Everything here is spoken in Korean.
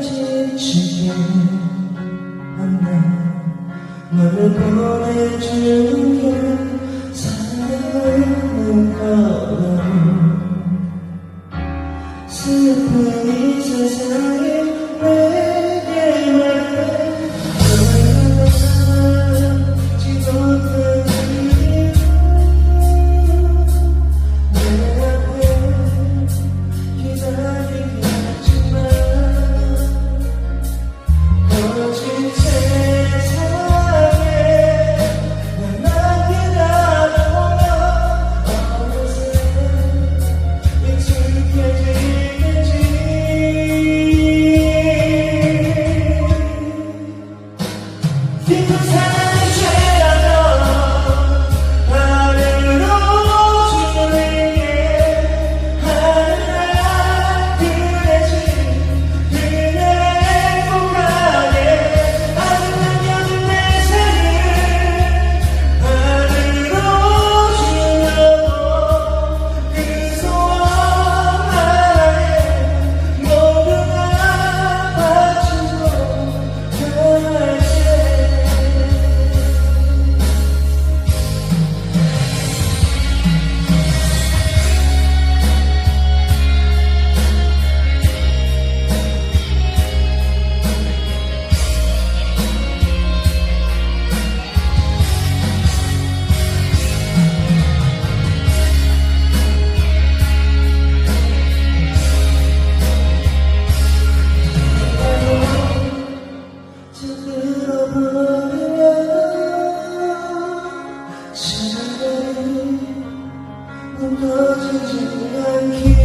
지치게 한다 너를 보내주는 시간이 무너지지 않길